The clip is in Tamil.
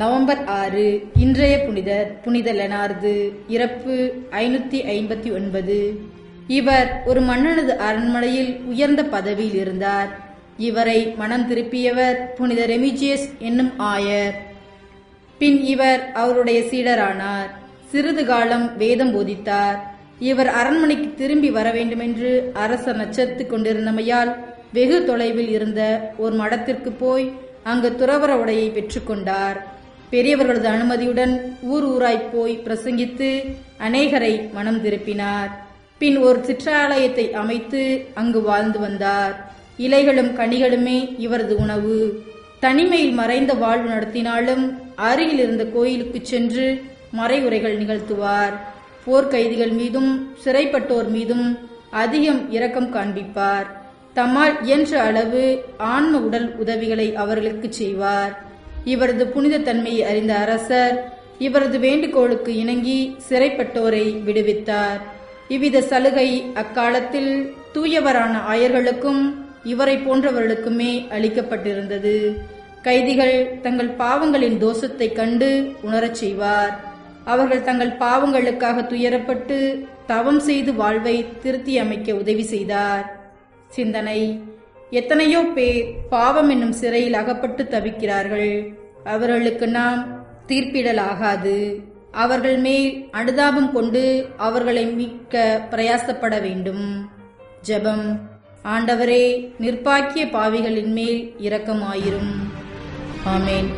நவம்பர் ஆறு இன்றைய புனிதர் புனித லெனார்து இறப்பு ஐநூத்தி ஐம்பத்தி ஒன்பது. இவர் ஒரு மன்னனது அரண்மனையில் உயர்ந்த பதவியில் இருந்தார். இவரை மனம் திருப்பியவர் புனித ரெமிஜியஸ் என்னும் ஆயர். பின் இவர் அவருடைய சீடரானார். சிறிது காலம் வேதம் போதித்தார். இவர் அரண்மனைக்கு திரும்பி வர வேண்டுமென்று அரசர் நச்சரித்து கொண்டிருந்தமையால் வெகு தொலைவில் இருந்த ஒரு மடத்திற்கு போய் அங்கு துறவர உடையை பெற்றுக்கொண்டார் பெரியவர்களது அனுமதியுடன் ஊர் ஊராய் போய் பிரசங்கித்து அநேகரை மனம் திருப்பினார். பின் ஒரு சிற்றாலயத்தை அமைத்து அங்கு வாழ்ந்து வந்தார். இலைகளும் கனிகளுமே இவரது உணவு. தனிமையில் மறைந்த வாழ்வு நடத்தினாலும் அருகில் இருந்த கோயிலுக்கு சென்று மறைவுரைகள் நிகழ்த்துவார். போர்க்கைதிகள் மீதும் சிறைப்பட்டோர் மீதும் அதிகம் இரக்கம் காண்பிப்பார். தம்மால் இயன்ற அளவு ஆன்ம உடல் உதவிகளை அவர்களுக்கு செய்வார். இவரது புனித தன்மையை அறிந்த அரசர் இவரது வேண்டுகோளுக்கு இணங்கி சிறைப்பட்டோரை விடுவித்தார். இவ்வித சலுகை அக்காலத்தில் தூயவரான ஆயர்களுக்கும் இவரை போன்றவர்களுக்குமே அளிக்கப்பட்டிருந்தது. கைதிகள் தங்கள் பாவங்களின் தோஷத்தை கண்டு உணரச் செய்வார். அவர்கள் தங்கள் பாவங்களுக்காக துயரப்பட்டு தவம் செய்து வாழ்வை திருத்தி அமைக்க உதவி செய்தார். சிந்தனை. எத்தனையோ பேர் பாவம் என்னும் சிறையில் அகப்பட்டு தவிக்கிறார்கள். அவர்களுக்கு நாம் தீர்ப்பிடலாகாது. அவர்கள் மேல் அனுதாபம் கொண்டு அவர்களை மீட்க பிரயாசப்பட வேண்டும். ஜெபம். ஆண்டவரே நிர்பாக்கிய பாவிகளின் மேல் இரக்கமாயிரும். ஆமேன்.